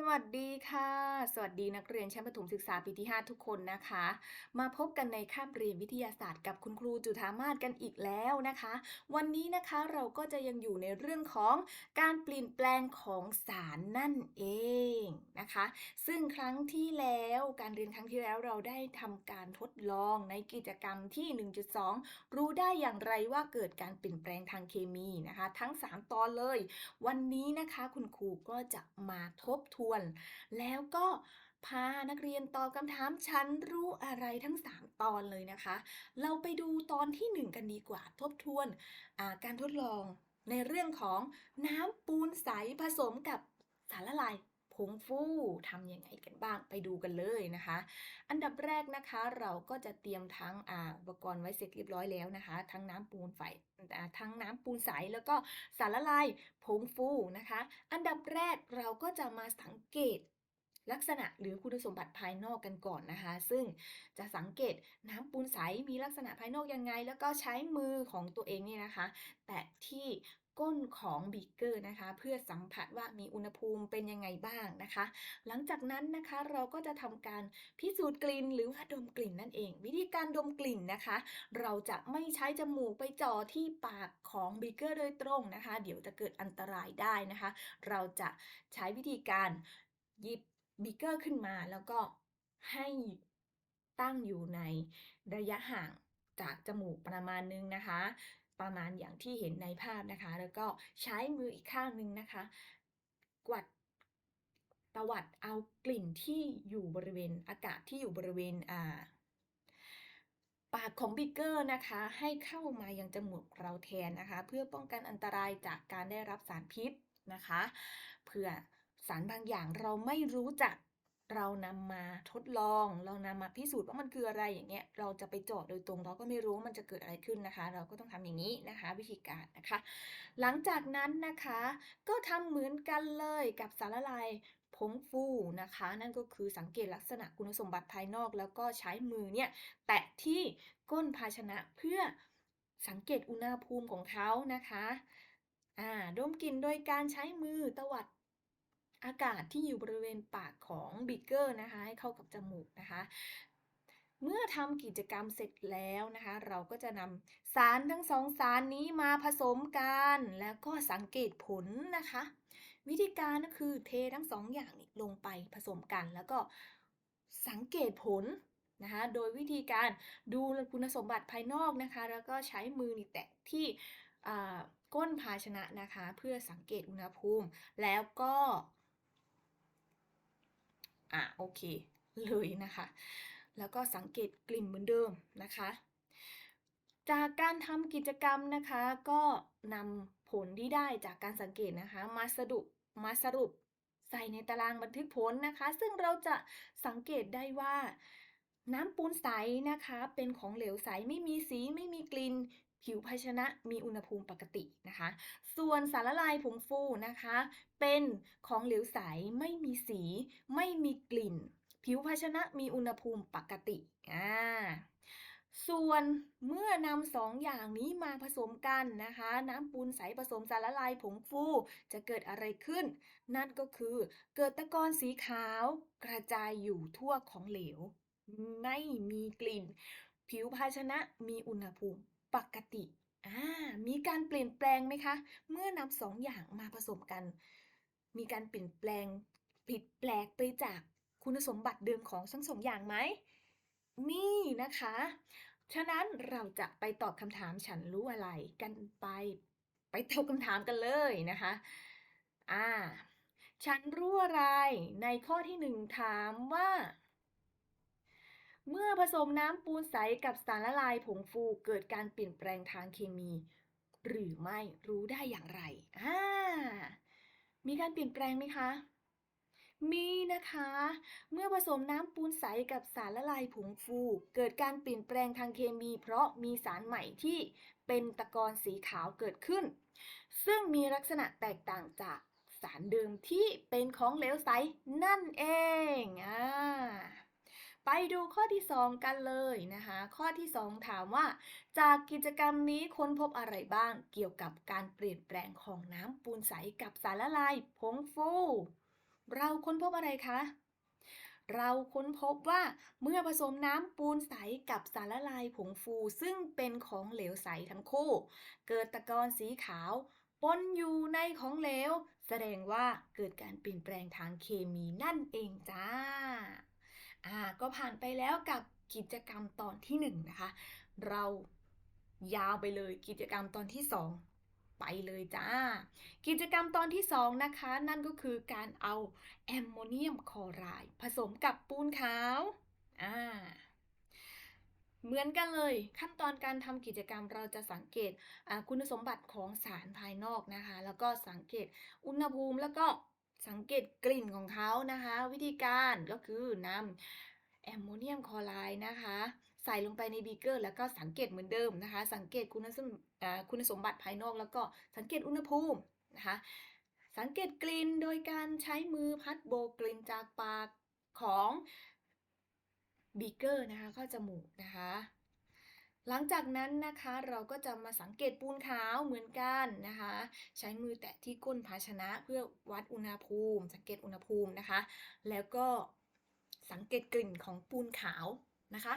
สวัสดีค่ะ สวัสดีนักเรียนชั้นประถมศึกษาปีที่ 5 ทุกคนนะคะ มาพบกันในคาบเรียนวิทยาศาสตร์กับคุณครูจุธามาศกันอีกแล้วนะคะ วันนี้นะคะเราก็จะยังอยู่ในเรื่องของการเปลี่ยนแปลงของสารนั่นเองนะคะ ซึ่งครั้งที่แล้วการเรียนครั้งที่แล้วเราได้ทำการทดลองในกิจกรรมที่ 1.2 รู้ได้อย่างไรว่าเกิดการเปลี่ยนแปลงทางเคมีนะคะ ทั้ง 3 ตอนเลย วันนี้นะคะคุณครูก็จะมาทบทวนแล้วก็พานักเรียนตอบคำถามฉันรู้อะไรทั้ง 3 ตอนเลยนะคะ เราไปดูตอนที่ 1 กันดีกว่าทบทวนาการทดลองในเรื่องของน้ำปูนใสผสมกับสารละลาย ผงฟูทำยังไงกันบ้างไปดูกันเลยนะคะ อันดับแรกนะคะเราก็จะเตรียมทั้งอาอุปกรณ์ไว้เสร็จเรียบร้อยแล้วนะคะ ทั้งน้ำปูนไฟทั้งน้ำปูนใสแล้วก็สารละลายผงฟูนะคะ อันดับแรกเราก็จะมาสังเกตลักษณะหรือคุณสมบัติภายนอกกันก่อนนะคะ ซึ่งจะสังเกตน้ำปูนใสมีลักษณะภายนอกยังไง แล้วก็ใช้มือของตัวเองเนี่ยนะคะ แตะที่ ก้นของบีเกอร์นะคะ เพื่อสัมผัสว่ามีอุณหภูมิเป็นยังไงบ้างนะคะ หลังจากนั้นนะคะเราก็จะทำการพิสูจน์กลิ่นหรือว่าดมกลิ่นนั่นเอง วิธีการดมกลิ่นนะคะ เราจะไม่ใช้จมูกไปจ่อที่ปากของบีเกอร์โดยตรงนะคะ เดี๋ยวจะเกิดอันตรายได้นะคะ เราจะใช้วิธีการหยิบบีเกอร์ขึ้นมาแล้วก็ให้ตั้งอยู่ในระยะห่างจากจมูกประมาณนึงนะคะ ประมาณอย่างที่เห็นในภาพนะคะ แล้วก็ใช้มืออีกข้างหนึ่งนะคะ กวัดตวัดเอากลิ่นที่อยู่บริเวณอากาศที่อยู่บริเวณอ่าปากของบิกเกอร์นะคะให้เข้ามายังจมูกเราแทนนะคะ เพื่อป้องกันอันตรายจากการได้รับสารพิษนะคะเผื่อสารบางอย่างเราไม่รู้จัก เรานำมาทดลอง เรานำมาพิสูจน์ว่ามันคืออะไรอย่างเงี้ย เราจะไปเจาะโดยตรง เราก็ไม่รู้ว่ามันจะเกิดอะไรขึ้นนะคะ เราก็ต้องทำอย่างนี้นะคะ วิธีการนะคะ หลังจากนั้นนะคะ ก็ทำเหมือนกันเลยกับสารละลายผงฟูนะคะ นั่นก็คือสังเกตลักษณะคุณสมบัติภายนอก แล้วก็ใช้มือเนี่ยแตะที่ก้นภาชนะเพื่อสังเกตอุณหภูมิของเขานะคะอ่าดมกลิ่นโดยการใช้มือตวัด อากาศที่อยู่บริเวณปากของบิ๊กเกอร์นะคะ ให้เข้ากับจมูกนะคะ เมื่อทำกิจกรรมเสร็จแล้วนะคะ เราก็จะนำสารทั้งสองสารนี้มาผสมกัน แล้วก็สังเกตผลนะคะ วิธีการก็คือเททั้งสองอย่างลงไปผสมกัน แล้วก็สังเกตผลนะคะโดยวิธีการดูคุณสมบัติภายนอกนะคะ แล้วก็ใช้มือนี่แตะที่ก้นภาชนะนะคะ เพื่อสังเกตอุณหภูมิ แล้วก็ อะโอเคเลยนะคะ แล้วก็สังเกตกลิ่นเหมือนเดิมนะคะ จากการทำกิจกรรมนะคะก็นำผลที่ได้จากการสังเกตนะคะ มาสรุปมาสรุปใส่ในตารางบันทึกผลนะคะ ซึ่งเราจะสังเกตได้ว่าน้ำปูนใสนะคะ เป็นของเหลวใสไม่มีสีไม่มีกลิ่น ผิวภาชนะมีอุณหภูมิปกตินะคะ ส่วนสารละลายผงฟูนะคะ เป็นของเหลวใสไม่มีสี ไม่มีกลิ่น ผิวภาชนะมีอุณหภูมิปกติอ่าส่วนเมื่อนำสองอย่างนี้มาผสมกันนะคะ น้ำปูนใสผสมสารละลายผงฟูจะเกิดอะไรขึ้น นั่นก็คือเกิดตะกอนสีขาวกระจายอยู่ทั่วของเหลว ไม่มีกลิ่น ผิวภาชนะมีอุณหภูมิ ปกติอ่ามีการเปลี่ยนแปลงไหมคะ เมื่อนำสองอย่างมาผสมกัน มีการเปลี่ยนแปลงผิดแปลกไปจากคุณสมบัติเดิมของทั้งสองอย่างไหมนี่นะคะ ฉะนั้นเราจะไปตอบคำถามฉันรู้อะไรกันไปไปตอบคำถามกันเลยนะคะ อ่า ฉันรู้อะไรในข้อที่หนึ่งถามว่า เมื่อผสมน้ำปูนใสกับสารละลายผงฟูเกิดการเปลี่ยนแปลงทางเคมี หรือไม่รู้ได้อย่างไรอ่ามีการเปลี่ยนแปลงไหมคะ มีนะคะ เมื่อผสมน้ำปูนใสกับสารละลายผงฟู เกิดการเปลี่ยนแปลงทางเคมี เพราะมีสารใหม่ที่เป็นตะกอนสีขาวเกิดขึ้น ซึ่งมีลักษณะแตกต่างจากสารเดิมที่เป็นของเหลวใสนั่นเองอ่า ไปดูข้อที่ 2 กันเลยนะคะ ข้อที่ 2 ถามว่า จากกิจกรรมนี้ค้นพบอะไรบ้างเกี่ยวกับการเปลี่ยนแปลงของน้ำปูนใสกับสารละลายผงฟู เราค้นพบอะไรคะเราค้นพบว่าเมื่อผสมน้ำปูนใสกับสารละลายผงฟู ซึ่งเป็นของเหลวใสทั้งคู่ เกิดตะกอนสีขาวปนอยู่ในของเหลว แสดงว่าเกิดการเปลี่ยนแปลงทางเคมีนั่นเองจ้า อ่าก็ผ่านไปแล้วกับกิจกรรมตอนที่หนึ่งนะคะ เรายาวไปเลยกิจกรรมตอนที่สองไปเลยจ้า กิจกรรมตอนที่สองนะคะ นั่นก็คือการเอาแอมโมเนียมคลอไรด์ผสมกับปูนขาวอ่าเหมือนกันเลยขั้นตอนการทำกิจกรรมเราจะสังเกตคุณสมบัติของสารภายนอกนะคะ แล้วก็สังเกตอุณหภูมิแล้วก็ สังเกตกลิ่นของเขานะคะ วิธีการก็คือนำแอมโมเนียมคลอไรด์นะคะ ใส่ลงไปในบีเกอร์ แล้วก็สังเกตเหมือนเดิมนะคะ สังเกตคุณสมคุณสมบัติภายนอก แล้วก็สังเกตอุณหภูมินะคะ สังเกตกลิ่นโดยการใช้มือพัดโบกกลิ่นจากปากของบีเกอร์นะคะเข้าจมูกนะคะ หลังจากนั้นนะคะเราก็จะมาสังเกตปูนขาวเหมือนกันนะคะ ใช้มือแตะที่ก้นภาชนะเพื่อวัดอุณหภูมิ สังเกตอุณหภูมินะคะ แล้วก็สังเกตกลิ่นของปูนขาวนะคะ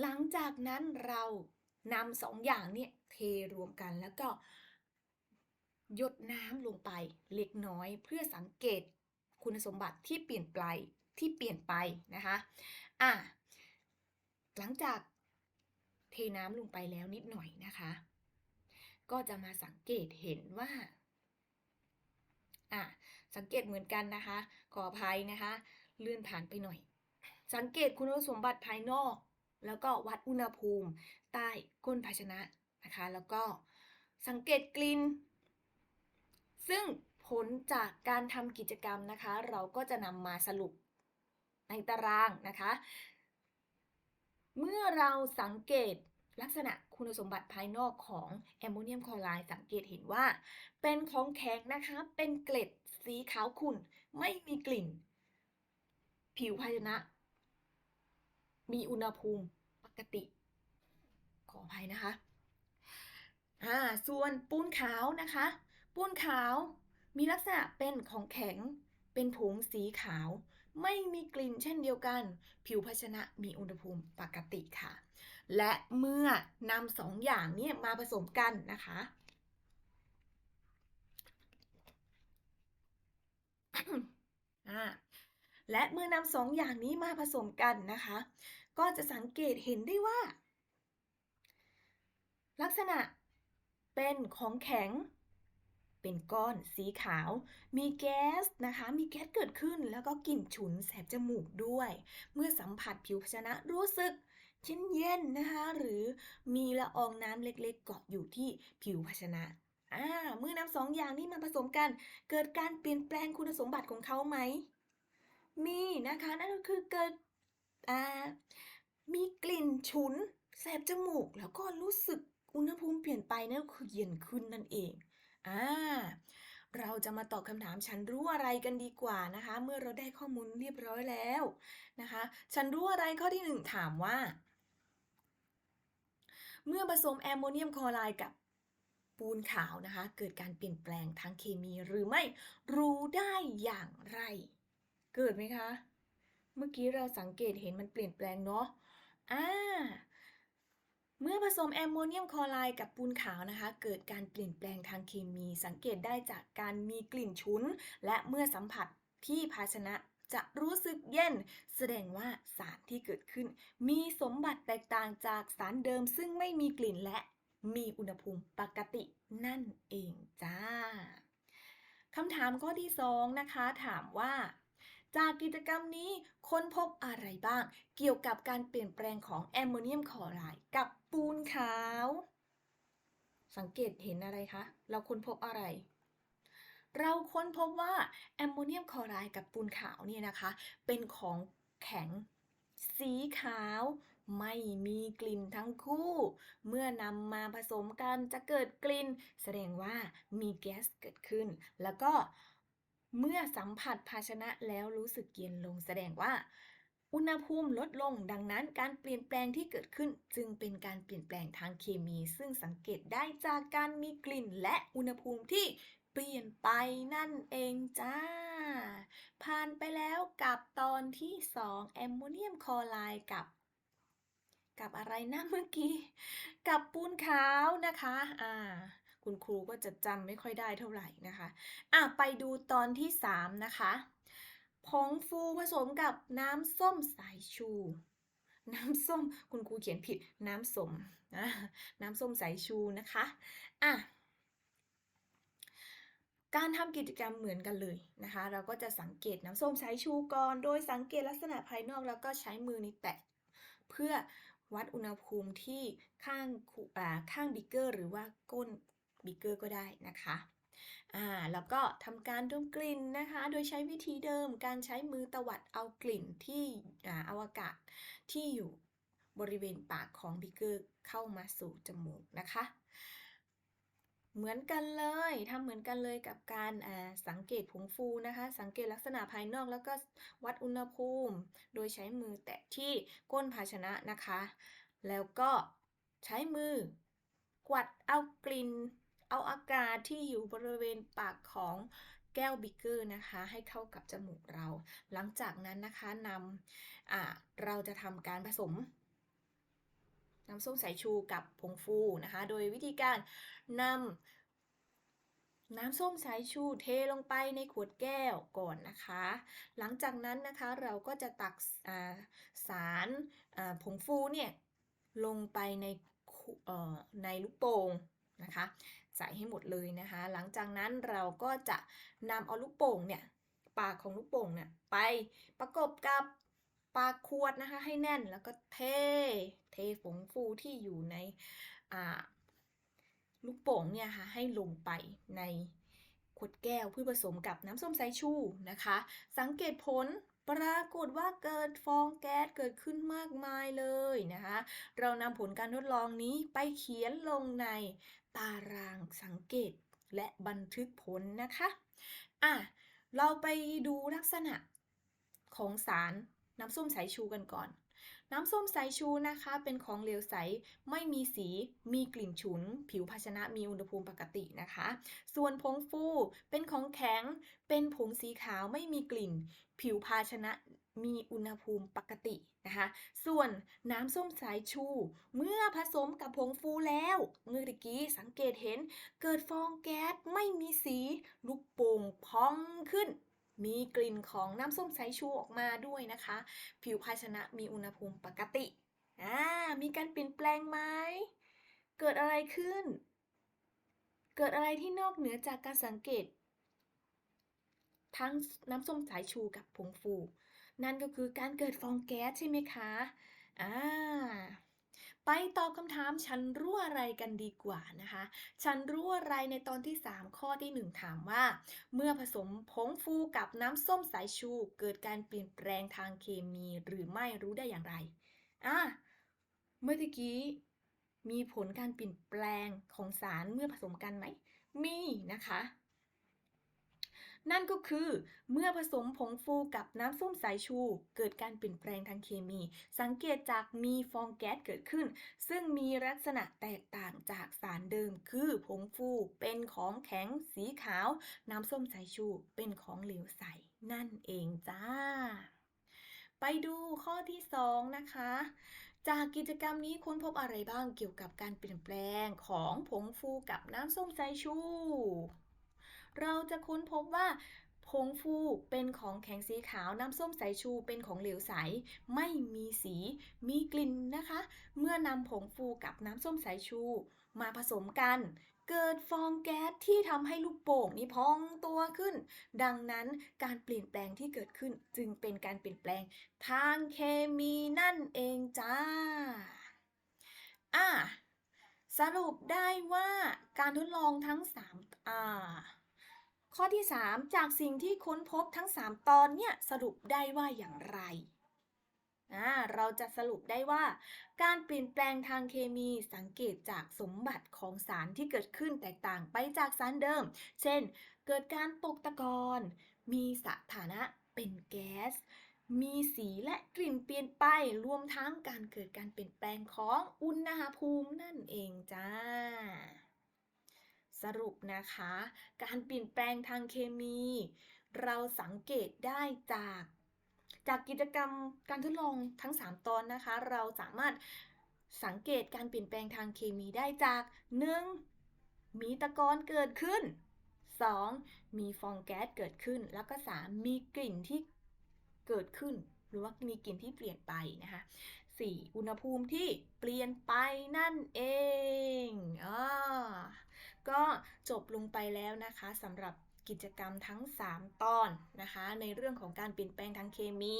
หลังจากนั้นเรานำสองอย่างเนี่ยเทรวมกันแล้วก็หยดน้ำลงไปเล็กน้อยเพื่อสังเกตคุณสมบัติที่เปลี่ยนไปที่เปลี่ยนไปนะคะ อะ หลังจาก เทน้ำลงไปแล้วนิดหน่อยนะคะ ก็จะมาสังเกตเห็นว่าอะสังเกตเหมือนกันนะคะ ขออภัยนะคะ เลื่อนผ่านไปหน่อย สังเกตคุณสมบัติภายนอก แล้วก็วัดอุณหภูมิ ใต้ก้นภาชนะนะคะ แล้วก็สังเกตกลิ่นซึ่งผลจากการทำกิจกรรมนะคะ เราก็จะนำมาสรุปในตารางนะคะ เมื่อเราสังเกตลักษณะคุณสมบัติภายนอกของแอมโมเนียมคลอไรด์สังเกตเห็นว่า เป็นของแข็งนะคะ เป็นเกล็ดสีขาวขุ่น ไม่มีกลิ่น ผิวภาชนะ มีอุณหภูมิปกติ ขออภัยนะคะอ่าส่วนปูนขาวนะคะ ปูนขาวมีลักษณะเป็นของแข็ง เป็นผงสีขาว ไม่มีกลิ่นเช่นเดียวกัน ผิวภาชนะมีอุณหภูมิปกติค่ะ และเมื่อนำสองอย่างนี้มาผสมกันนะคะและเมื่อนำสองอย่างนี้มาผสมกันนะคะ ก็จะสังเกตเห็นได้ว่า ลักษณะเป็นของแข็ง เป็นก้อนสีขาว มีแก๊สนะคะ มีแก๊สเกิดขึ้นแล้วก็กลิ่นฉุนแสบจมูกด้วย เมื่อสัมผัสผิวภาชนะรู้สึกเย็นเย็นนะคะ หรือมีละอองน้ำเล็กๆ เกาะอยู่ที่ผิวภาชนะอ่าเมื่อนำสองอย่างนี้มาผสมกัน เกิดการเปลี่ยนแปลงคุณสมบัติของเขาไหม มีนะคะ นั่นก็คือเกิดอ่ามีกลิ่นฉุน แสบจมูก แล้วก็รู้สึกอุณหภูมิเปลี่ยนไปนั่นก็คือเย็นขึ้นนั่นเอง อ่าเราจะมาตอบคำถามฉันรู้อะไรกันดีกว่านะคะ เมื่อเราได้ข้อมูลเรียบร้อยแล้วนะคะ ฉันรู้อะไรข้อที่หนึ่งถามว่า เมื่อผสมแอมโมเนียมคลอไรด์กับปูนขาวนะคะ เกิดการเปลี่ยนแปลงทางเคมีหรือไม่รู้ได้อย่างไร เกิดไหมคะ เมื่อกี้เราสังเกตเห็นมันเปลี่ยนแปลงเนาะอ่า เมื่อผสมแอมโมเนียมคลอไรด์กับปูนขาวนะคะ เกิดการเปลี่ยนแปลงทางเคมีสังเกตได้จากการมีกลิ่นฉุน และเมื่อสัมผัสที่ภาชนะจะรู้สึกเย็น แสดงว่าสารที่เกิดขึ้น มีสมบัติแตกต่างจากสารเดิมซึ่งไม่มีกลิ่นและมีอุณหภูมิปกตินั่นเองจ้าคำถามข้อที่ 2 นะคะ ถามว่า จากกิจกรรมนี้ค้นพบอะไรบ้าง เกี่ยวกับการเปลี่ยนแปลงของแอมโมเนียมคลอไรด์กับปูนขาว สังเกตเห็นอะไรคะ เราค้นพบอะไร เราค้นพบว่าแอมโมเนียมคลอไรด์กับปูนขาวเนี่ยนะคะ เป็นของแข็งสีขาวไม่มีกลิ่นทั้งคู่ เมื่อนำมาผสมกันจะเกิดกลิ่น แสดงว่ามีแก๊สเกิดขึ้น แล้วก็ เมื่อสัมผัสภาชนะแล้วรู้สึกเย็นลงแสดงว่า อุณหภูมิลดลงดังนั้นการเปลี่ยนแปลงที่เกิดขึ้นจึงเป็นการเปลี่ยนแปลงทางเคมี ซึ่งสังเกตได้จากการมีกลิ่นและอุณหภูมิที่เปลี่ยนไปนั่นเองจ้า ผ่านไปแล้วกับตอนที่2แอมโมเนียมคลอไรด์กับ กับอะไรนะเมื่อกี้ กับปูนขาวนะคะ อ่า คุณครูก็จะจำไม่ค่อยได้เท่าไหร่นะคะอะไปดูตอนที่ 3 นะคะ ผงฟูผสมกับน้ำส้มสายชู น้ำส้มคุณครูเขียนผิดน้ำสมนะน้ำส้มสายชูนะคะอะการทำกิจกรรมเหมือนกันเลยนะคะ เราก็จะสังเกตน้ำส้มสายชูก่อน โดยสังเกตลักษณะภายนอกแล้วก็ใช้มือในแตะเพื่อวัดอุณหภูมิที่ข้างข้างบิกเกอร์ หรือว่าก้น บิกเกอร์ก็ได้นะคะอ่าแล้วก็ทำการดมกลิ่นนะคะ โดยใช้วิธีเดิมการใช้มือตวัดเอากลิ่นที่อ่าอาอากาศที่อยู่บริเวณปากของบิกเกอร์เข้ามาสู่จมูกนะคะ เหมือนกันเลยทำเหมือนกันเลยกับการสังเกตผงฟูนะคะ สังเกตลักษณะภายนอกแล้วก็วัดอุณหภูมิ โดยใช้มือแตะที่ก้นภาชนะนะคะ แล้วก็ใช้มือกวัดเอากลิ่น เอาอากาศที่อยู่บริเวณปากของแก้วบิกเกอร์นะคะ ให้เข้ากับจมูกเรา หลังจากนั้นนะคะนำเราจะทำการผสมน้ำส้มสายชูกับผงฟูนะคะ โดยวิธีการนำน้ำส้มสายชูเทลงไปในขวดแก้วก่อนนะคะ หลังจากนั้นนะคะเราก็จะตักาสาราผงฟูเนี่ยลงไปในในลูกโป่งนะคะ ใส่ให้หมดเลยนะคะ หลังจากนั้นเราก็จะนำเอาลูกโป่งเนี่ยปากของลูกโป่งเนี่ยไปประกบกับปากขวดนะคะให้แน่นแล้วก็เท เทผงฟูที่อยู่ในลูกโป่งเนี่ยค่ะให้ลงไปในขวดแก้วเพื่อผสมกับน้ำส้มสายชูนะคะ สังเกตผล ปรากฏว่าเกิดฟองแก๊สเกิดขึ้นมากมายเลยนะคะ เรานำผลการทดลองนี้ไปเขียนลงในตารางสังเกตและบันทึกผลนะคะอะเราไปดูลักษณะของสารน้ำส้มสายชูกันก่อน น้ำส้มสายชูนะคะ เป็นของเหลวใส ไม่มีสี มีกลิ่นฉุน ผิวภาชนะมีอุณหภูมิปกตินะคะ ส่วนผงฟู เป็นของแข็ง เป็นผงสีขาวไม่มีกลิ่น ผิวภาชนะมีอุณหภูมิปกตินะคะ ส่วนน้ำส้มสายชู เมื่อผสมกับผงฟูแล้วเมื่อกี้สังเกตเห็น เกิดฟองแก๊สไม่มีสี ลูกโป่งพองขึ้น มีกลิ่นของน้ำส้มสายชูออกมาด้วยนะคะ ผิวภาชนะมีอุณหภูมิปกติอ่ามีการเปลี่ยนแปลงไหมเกิดอะไรขึ้น เกิดอะไรที่นอกเหนือจากการสังเกต ทั้งน้ำส้มสายชูกับผงฟู นั่นก็คือการเกิดฟองแก๊สใช่ไหมคะอ่า ไปตอบคำถามฉันรู้อะไรกันดีกว่านะคะ ฉันรู้อะไรในตอนที่ 3 ข้อที่ 1 ถามว่า เมื่อผสมผงฟูกับน้ำส้มสายชู เกิดการเปลี่ยนแปลงทางเคมีหรือไม่รู้ได้อย่างไรอะเมื่อกี้มีผลการเปลี่ยนแปลงของสารเมื่อผสมกันไหม มีนะคะ นั่นก็คือเมื่อผสมผงฟูกับน้ำส้มสายชู เกิดการเปลี่ยนแปลงทางเคมี สังเกตจากมีฟองแก๊สเกิดขึ้น ซึ่งมีลักษณะแตกต่างจากสารเดิม คือผงฟูเป็นของแข็งสีขาว น้ำส้มสายชูเป็นของเหลวใส นั่นเองจ้าไปดูข้อที่ 2 นะคะ จากกิจกรรมนี้ค้นพบอะไรบ้างเกี่ยวกับการเปลี่ยนแปลงของผงฟูกับน้ำส้มสายชู เราจะค้นพบว่าผงฟูเป็นของแข็งสีขาว น้ำส้มสายชูเป็นของเหลวใส ไม่มีสี มีกลิ่นนะคะ เมื่อนำผงฟูกับน้ำส้มสายชู มาผสมกัน เกิดฟองแก๊สที่ทำให้ลูกโป่งนี้พองตัวขึ้น ดังนั้นการเปลี่ยนแปลงที่เกิดขึ้นจึงเป็นการเปลี่ยนแปลง ทางเคมีนั่นเองจ้า อะสรุปได้ว่าการทดลองทั้ง3อ่า ข้อที่ 3 จากสิ่งที่ค้นพบทั้ง 3 ตอนเนี่ยสรุปได้ว่าอย่างไร เราจะสรุปได้ว่า การเปลี่ยนแปลงทางเคมีสังเกตจากสมบัติของสารที่เกิดขึ้นแตกต่างไปจากสารเดิม เช่น เกิดการตกตะกอนมีสถานะเป็นแก๊ส มีสีและกลิ่นเปลี่ยนไป รวมทั้งการเกิดการเปลี่ยนแปลงของอุณหภูมินั่นเองจ้า สรุปนะคะ การเปลี่ยนแปลงทางเคมี เราสังเกตได้จาก จากกิจกรรมการทดลองทั้ง 3 ตอนนะคะ เราสามารถสังเกตการเปลี่ยนแปลงทางเคมีได้จาก 1. มีตะกอนเกิดขึ้น 2. มีฟองแก๊สเกิดขึ้น แล้วก็ 3. มีกลิ่นที่เกิดขึ้น หรือว่ามีกลิ่นที่เปลี่ยนไปนะคะ 4. อุณหภูมิที่เปลี่ยนไปนั่นเอง จบลงไปแล้วนะคะสำหรับกิจกรรมทั้ง 3 ตอนนะคะ ในเรื่องของการเปลี่ยนแปลงทางเคมี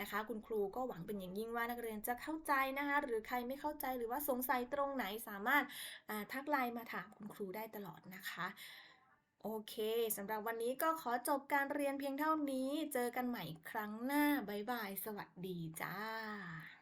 นะคะ คุณครูก็หวังเป็นอย่างยิ่งว่านักเรียนจะเข้าใจนะคะ หรือใครไม่เข้าใจหรือว่าสงสัยตรงไหนสามารถทักไลน์มาถามคุณครูได้ตลอดนะคะโอเค สำหรับวันนี้ก็ขอจบการเรียนเพียงเท่านี้ เจอกันใหม่ครั้งหน้า บ๊ายบาย สวัสดีจ้า